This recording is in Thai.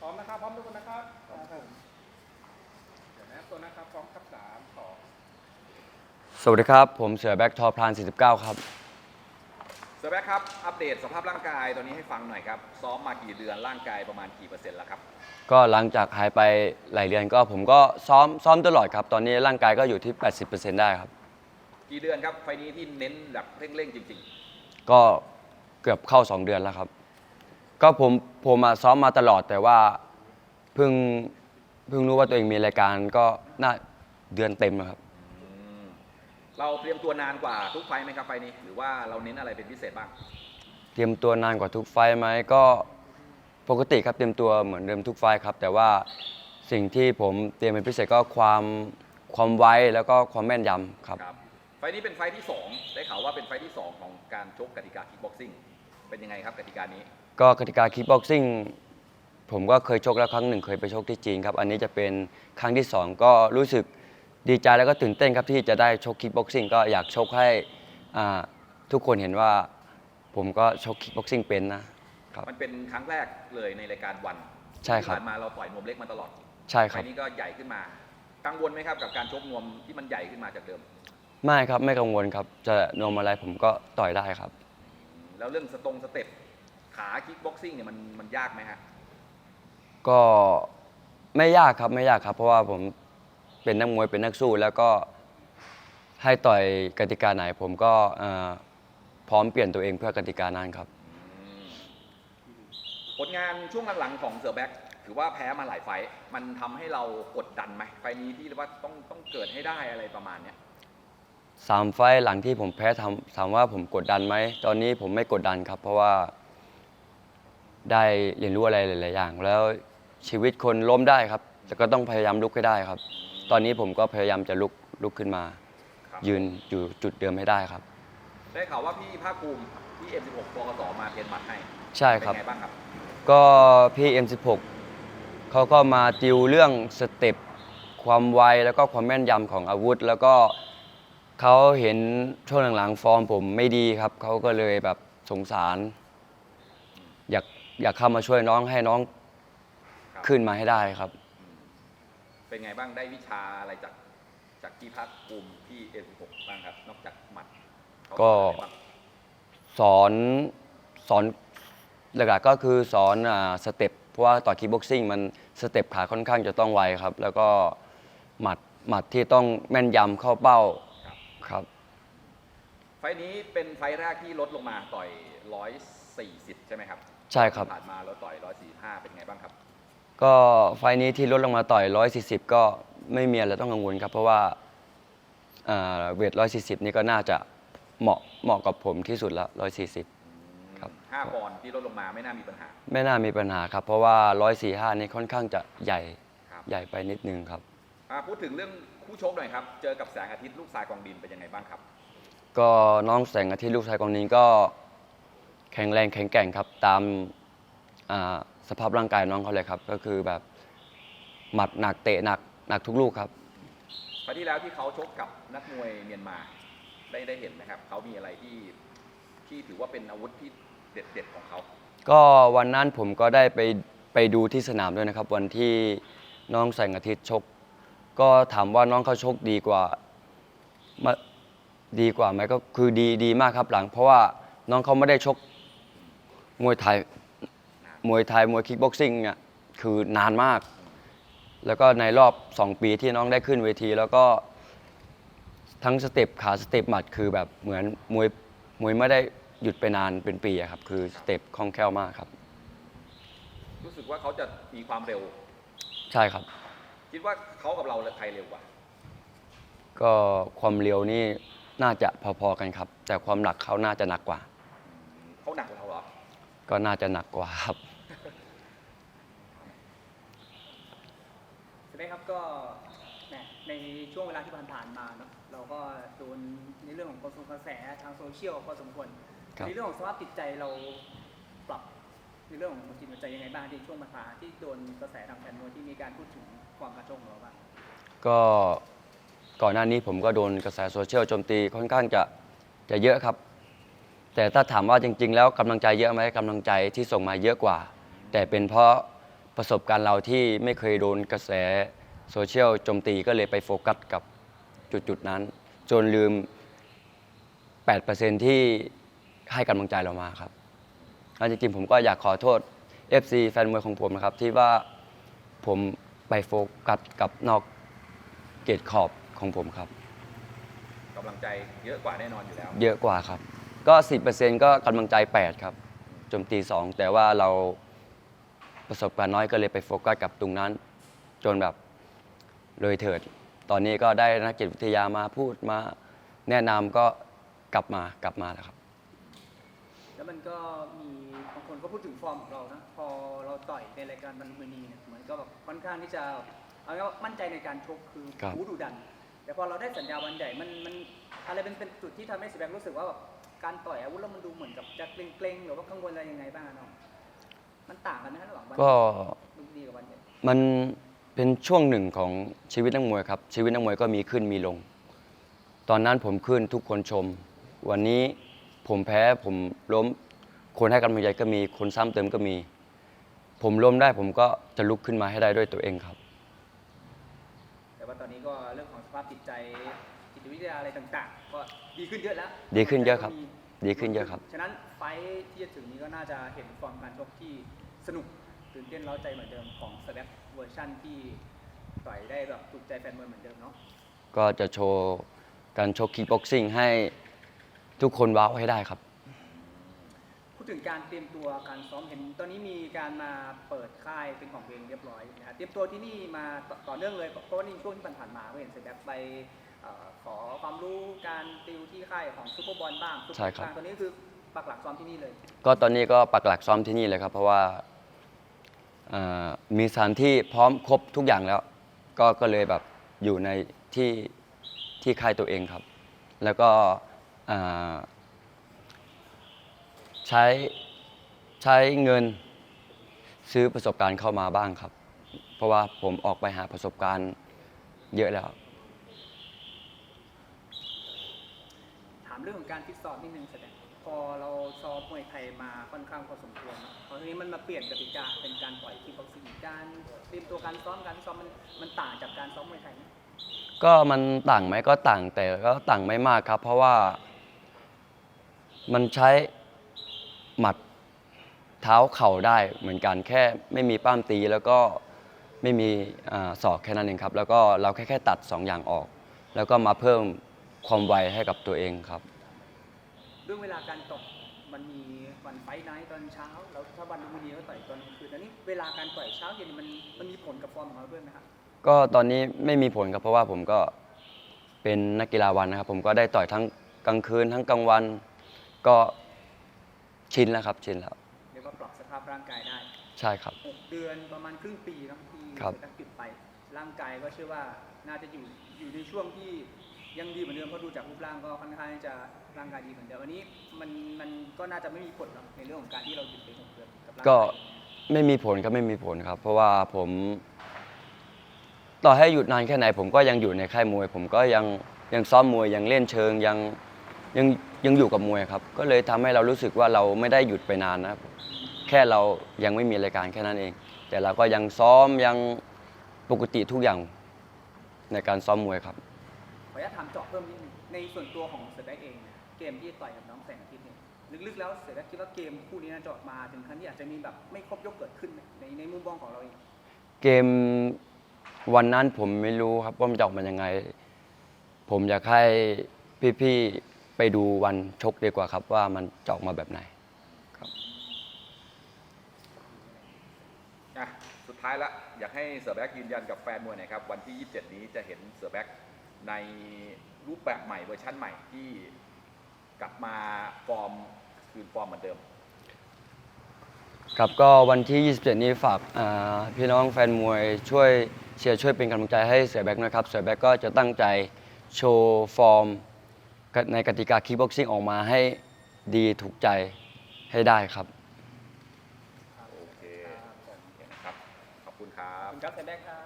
พร้อมนะครับ พร้อมทุกคนนะครับครับเดี๋ยวนะตัวนะครับพร้อมครับสามสองสวัสดีครับ ผมเสือแบ็กทอพลาน 49 ครับ เซอร์แบ็คครับ อัปเดตสภาพร่างกายตอนนี้ให้ฟังหน่อยครับ ซ้อมมากี่เดือนร่างกายประมาณกี่เปอร์เซ็นต์แล้วครับ ก็หลังจากหายไปหลายเดือนก็ผมก็ซ้อมซ้อมตลอดครับ ตอนนี้ร่างกายก็อยู่ที่ 80%ได้ครับ กี่เดือนครับ ไฟล์นี้ที่เน้นแบบเร่งๆจริงก็เกือบเข้า 2 เดือนแล้วครับ ก็ผมผมมาซ้อมมาตลอดแต่ว่าเพิ่งเพิ่งรู้ว่าตัวเองมีรายการก็น่าเดือนเต็มแล้วครับๆอืมเราเตรียมตัวนานกว่าทุกไฟล์ไหมครับไฟล์นี้ หรือว่าเราเน้นอะไรเป็นพิเศษบ้าง เตรียมตัวนานกว่าทุกไฟล์ไหมก็ปกติครับเตรียมตัวเหมือนเดิมทุกไฟล์ครับ แต่ว่าสิ่งที่ผมเตรียมเป็นพิเศษก็ความความไวแล้วก็ความแม่นยำครับ ครับ ไฟล์นี้เป็นไฟล์ที่ 2 ได้ข่าวว่าเป็นไฟล์ที่ 2 ของการชกกติกาคิกบ็อกซิ่งเป็นยังไงครับกติกานี้ ก็กติกาคิกบ็อกซิ่งผมก็เคยชกแล้วครั้งหนึ่งเคยไปชกที่จีนครับ อันนี้จะเป็นครั้งที่ 2 ก็รู้สึกดีใจแล้วก็ตื่นเต้นครับที่จะได้ชกคิกบ็อกซิ่งก็อยากชกให้อ่าทุกคนเห็นว่า ผมก็ชกคิกบ็อกซิ่งเป็นนะ ครับมันเป็นครั้งแรกเลยในรายการวันใช่ครับที่ผ่านมาเราต่อยนวมเล็กมาตลอดใช่คไฟรับล์นี้ก็ใหญ่ขึ้นมา กังวลไหมครับกับการชกนวมที่มันใหญ่ขึ้นมาจากเดิม ไม่ครับไม่กังวลครับจะนวมอะไรผมก็ต่อยได้ครับ แล้วเรื่องสตรงสเต็ป ขาคิกบ็อกซิ่งเนี่ยมันมันยากไหมฮะก็ไม่ยากครับไม่ยากครับ เพราะว่าผมเป็นนักมวยเป็นนักสู้ แล้วก็ให้ต่อยกติกาไหน ผมก็เอ่อพร้อมเปลี่ยนตัวเองเพื่อกติกานั้นครับผลงานช่วงหลังๆของเสือแบ็คถือว่าแพ้มาหลายไฟต์มันทำให้เรากดดันไหมไฟล์นี้ที่ว่าต้องต้องเกิดให้ได้อะไรประมาณเนี้ยสามไฟล์หลังที่ผมแพ้ทำถามว่าผมกดดันไหม ตอนนี้ผมไม่กดดันครับ เพราะว่า ได้เรียนรู้อะไรหลาย ๆ อย่าง แล้วชีวิตคนล้มได้ครับ แต่ก็ต้องพยายามลุกให้ได้ครับ ตอนนี้ผมก็พยายามจะลุกลุกขึ้นมา ครับยืนอยู่จุดเดิมให้ได้ครับ ได้ข่าวว่าพี่ภาคภูมิที่ M16 ปกสมาเทรนหมัดให้ใช่ครับ เป็นไงบ้างครับ ก็พี่ M16 เขาก็มาติวเรื่องสเต็ปความไวแล้วก็ความแม่นยำของอาวุธ แล้วก็เขาเห็นช่วงหลังๆฟอร์มผมไม่ดีครับ เขาก็เลยแบบสงสาร อยาก อยากเข้ามาช่วยน้องให้น้องครับขึ้นมาให้ได้ครับเป็นไงบ้างได้วิชาอะไรจากจากพี่ภาคภูมิที่ M16 บ้างครับ นอกจากหมัดเขาก็ สอนอะไรบ้างสอนสอนหลักๆก็คือสอนอ่าสเต็ปเพราะว่าต่อคีบ็อกซิ่งมันสเต็ปขาค่อนข้างจะต้องไวครับ แล้วก็หมัดหมัดที่ต้องแม่นยำเข้าเป้าครับ ครับ ไฟล์นี้เป็นไฟล์แรกที่ลดลงมาต่อย 140 ใช่ไหมครับ ใช่ครับที่ผ่านมาเราต่อย145 เป็นไงบ้างครับ ก็ไฟล์นี้ที่ลดลงมาต่อย 140 ก็ไม่มีอะไรต้องกังวลครับ เพราะว่าอ่าเวท 140 นี่ก็น่าจะเหมาะเหมาะกับผมที่สุดแล้ว140 ครับ 5ปอนด์ที่ลดลงมาไม่น่ามีปัญหาไม่น่ามีปัญหาครับ เพราะว่า 145 นี่ค่อนข้างจะใหญ่ครับใหญ่ไปนิดนึงครับ อ่าพูดถึงเรื่องคู่ชกหน่อยครับ เจอกับแสงอาทิตย์ลูกทรายกองดินเป็นยังไงบ้างครับ ก็น้องแสงอาทิตย์ลูกชายกองนี้ก็ แข็งแรงแข็งแกร่งครับตามอ่าสภาพร่างกายน้องเขาเลยครับ ก็คือแบบหมัดหนักเตะหนักหนักทุกลูกครับไฟล์ที่แล้วที่เขาชกกับนักมวยเมียนมาได้ได้เห็นไหมครับเขามีอะไรที่ที่ถือว่าเป็นอาวุธที่เด็ดๆของเขา ก็วันนั้นผมก็ได้ไปไปดูที่สนามด้วยนะครับ วันที่น้องแสงอาทิตย์ชก ก็ถามว่าน้องเขาชกดีกว่ามาดีกว่าไหมก็คือดีดีมากครับหลัง เพราะว่าน้องเขาไม่ได้ชก มวยไทยมวยไทยมวยคิกบ็อกซิ่งเนี่ยคือนานมาก แล้วก็ในรอบ 2 ปีที่น้องได้ขึ้นเวที แล้วก็ทั้งสเต็ปขาสเต็ปหมัดคือแบบเหมือนมวยมวยไม่ได้หยุดไปนานเป็นปีอะครับ คือสเต็ปคล่องแคล่วมากครับ รู้สึกว่าเขาจะมีความเร็ว ใช่ครับ คิดว่าเขากับเราใครเร็วกว่า ก็ความเร็วนี่น่าจะพอๆกันครับ แต่ความหนักเขาน่าจะหนักกว่า เขาหนักกว่าเราเหรอ ก็น่าจะหนักกว่าครับใช่ไหมครับก็แหมในช่วงเวลาที่ผ่านๆมาเนาะเราก็โดนในเรื่องของกระแสกระแสทางโซเชียลพอสมควรครับในเรื่องของสภาพจิตใจเราปรับในเรื่องของจิตใจยังไงบ้างที่ช่วงผ่านๆที่โดนกระแสทางแฟนมวยที่มีการพูดถึงความกระชงของเราบ้างก็ก่อนหน้านี้ผมก็โดนกระแสโซเชียลโจมตีค่อนข้างจะจะเยอะครับ แต่ถ้าถามว่าจริง ๆ แล้วกำลังใจเยอะไหมกำลังใจที่ส่งมาเยอะกว่า แต่เป็นเพราะประสบการณ์เราที่ไม่เคยโดนกระแสโซเชียลโจมตีก็เลยไปโฟกัสกับจุดๆนั้น จนลืม 8%ที่ให้กำลังใจเรามาครับแล้วจริงๆผมก็อยากขอโทษ FC แฟนมวยของผมนะครับ ที่ว่าผมไปโฟกัสกับนอกเกตขอบของผมครับ กำลังใจเยอะกว่าแน่นอนอยู่แล้ว เยอะกว่าครับ ก็ 10%ก็กำลังใจ 8 ครับโจมตี 2 แต่ว่าเราประสบการณ์น้อยก็เลยไปโฟกัสกับตรงนั้น จนแบบเลยเถิด ตอนนี้ก็ได้นักจิตวิทยามาพูดมาแนะนำก็กลับมากลับมาแล้วครับ แล้วมันก็มีบางคนก็พูดถึงฟอร์มของเรานะ พอเราต่อยในรายการบันเทิงนีเนี่ยเหมือนก็แบบค่อนข้างที่จะเอาง่ายว่ามั่นใจในการชกคือครับหูดุดัน แต่พอเราได้สัญญาวันใหญ่มันมันอะไรเป็นเป็นจุดที่ทำให้สิแบงรู้สึกว่าแบบ การต่อยอาวุธแล้วมันดูเหมือนกับจะเกรงๆหรือว่ากังวลอะไรยังไงบ้างอะน้องมันต่างกันไหมระหว่างวันก็ลุมพินีกับวันใหญ่มันเป็นช่วงหนึ่งของชีวิตนักมวยครับ ชีวิตนักมวยก็มีขึ้นมีลง ตอนนั้นผมขึ้นทุกคนชม วันนี้ผมแพ้ผมล้ม คนให้กำลังใจก็มีคนซ้ำเติมก็มี ผมล้มได้ผมก็จะลุกขึ้นมาให้ได้ด้วยตัวเองครับ แต่ว่าตอนนี้ก็เรื่องของสภาพจิตใจจิต วิทยาอะไรต่างๆ ก็ดีขึ้นเยอะแล้วดีขึ้นเยอะครับมีดีขึ้นเยอะครับ ฉะนั้นไฟท์ที่จะถึงนี้ก็น่าจะเห็นฟอร์มการชกที่สนุกตื่นเต้นเร้าใจเหมือนเดิมของสแลปเวอร์ชั่นที่ต่อยได้แบบถูกใจแฟนมวยเหมือนเดิมเนาะก็จะโชว์การชกคิกบ็อกซิ่งให้ทุกคนว้าวให้ได้ครับ พูดถึงการเตรียมตัวการซ้อมเห็น ตอนนี้มีการมาเปิดค่ายเป็นของตัวเองเรียบร้อยนะฮะเตรียมตัวที่นี่มาต่อต่อเนื่องเลยเพราะว่านี่ช่วงที่ผ่านๆมาก็เห็นสแลปไปเอ่อ ขอความรู้การติวที่ค่ายของซูเปอร์บอลบ้างซุปเปอใช่ครับางตอนนี้คือปักหลักซ้อมที่นี่เลย ก็ตอนนี้ก็ปักหลักซ้อมที่นี่เลยครับ เพราะว่าเอ่อมีสถานที่พร้อมครบทุกอย่างแล้ว ก็ก็เลยแบบอยู่ในที่ที่ค่ายตัวเองครับ แล้วก็เอ่อใช้ใช้เงินซื้อประสบการณ์เข้ามาบ้างครับ เพราะว่าผมออกไปหาประสบการณ์เยอะแล้วามเรื่องของการฟิตซ้อมนิดนึงแสดงพอเราซ้อมมวยไทยมาค่อนข้างพอสมควรนะพอทีนี้มันมาเปลี่ยนกติกาเป็นการปล่อยคิกบ็อกซิ่งการเตรียมตัวการซ้อมการซ้อมมันมันต่างจากการซ้อมมวยไทยไหมก็มันต่างไหมก็ต่างแต่ก็ต่างไม่มากครับ เพราะว่า มันใช้หมัดเท้าเข่าได้เหมือนกันแค่ไม่มีป้ามตีแล้วก็ไม่มีอศอกแค่นั้นเองครับ แล้วก็เราแค่แค่ตัด 2 อย่างออก แล้วก็มาเพิ่ม ความไวให้กับตัวเองครับ เรื่องเวลาการตกมันมีวันไฟท์ไนท์ตอนเช้า แล้วถ้าวันลุมพินีก็ต่อยตอนกลางคืนอันนี้เวลาการต่อยเช้าเย็นมันมันมีผลกับฟอร์มของเราด้วยไหมครับก็ตอนนี้ไม่มีผลครับเพราะว่าผมก็เป็นนักกีฬาวันนะครับ ผมก็ได้ต่อยทั้งกลางคืนทั้งกลางวัน ก็ชินแล้วครับชินแล้วเรียกว่าปรับสภาพร่างกายได้ใช่ครับ หกเดือนประมาณครึ่งปีเนอะที่ครับตั้งจุดไป ร่างกายก็เชื่อว่าน่าจะอยู่อยู่ในช่วงที่ ยังดีเหมือนเดิมเพราะดูจากรูปร่างก็ค่อนข้างจะร่างกายดีเหมือนเดิมอันนี้มันมันก็น่าจะไม่มีผลหรอกในเรื่องของการที่เราหยุดไปหกเดือนกับร่างก็กายไม่มีผลก็ไม่มีผลครับ เพราะว่าผม ต่อให้หยุดนานแค่ไหน ผมก็ยังอยู่ในค่ายมวย ผมก็ยังยังซ้อมมวยยังเล่นเชิงยังยังยังอยู่กับมวยครับ ก็เลยทำให้เรารู้สึกว่าเราไม่ได้หยุดไปนานนะครับ แค่เรายังไม่มีรายการแค่นั้นเอง แต่เราก็ยังซ้อมยังปกติทุกอย่างในการซ้อมมวยครับ ออนุญาตถามเจาะเพิ่มนิดนึงในส่วนตัวของเสือแบ็กเองเนี่ยเกมที่ต่อยกับน้องแสงอาทิตย์เนี่ยลึกๆแล้วเสือแบ็กคิดว่าเกมคู่นี้น่าจะออกมาถึงขั้นที่อาจจะมีแบบไม่ครบยกเกิดขึ้นไหมในในมุมมองของเราเอง เกมวันนั้นผมไม่รู้ครับว่ามันจะออกมายังไง ผมอยากให้พี่ๆไปดูวันชกดีกว่าครับ ว่ามันจะออกมาแบบไหน อะสุดท้ายละอยากให้เสือแบ็กยืนยันกับแฟนมวยหน่อยครับ วันที่ 27 นี้จะเห็นเสือแบ็ก ในรูปแบบใหม่เวอร์ชั่นใหม่ที่กลับมาฟอร์มคืนฟอร์มเหมือนเดิม ครับก็วันที่ 27 นี้ฝากอ่าพี่น้องแฟนมวยช่วยเชียร์ช่วยเป็นกำลังใจให้เสือแบ็กนะครับ เสือแบ็กก็จะตั้งใจโชว์ฟอร์มในกติกาคีบ็อกซิ่งออกมาให้ดีถูกใจให้ได้ครับ โอเคโอเคนะครับ ขอบคุณครับ ขอบคุณครับเสือแบ็กครับ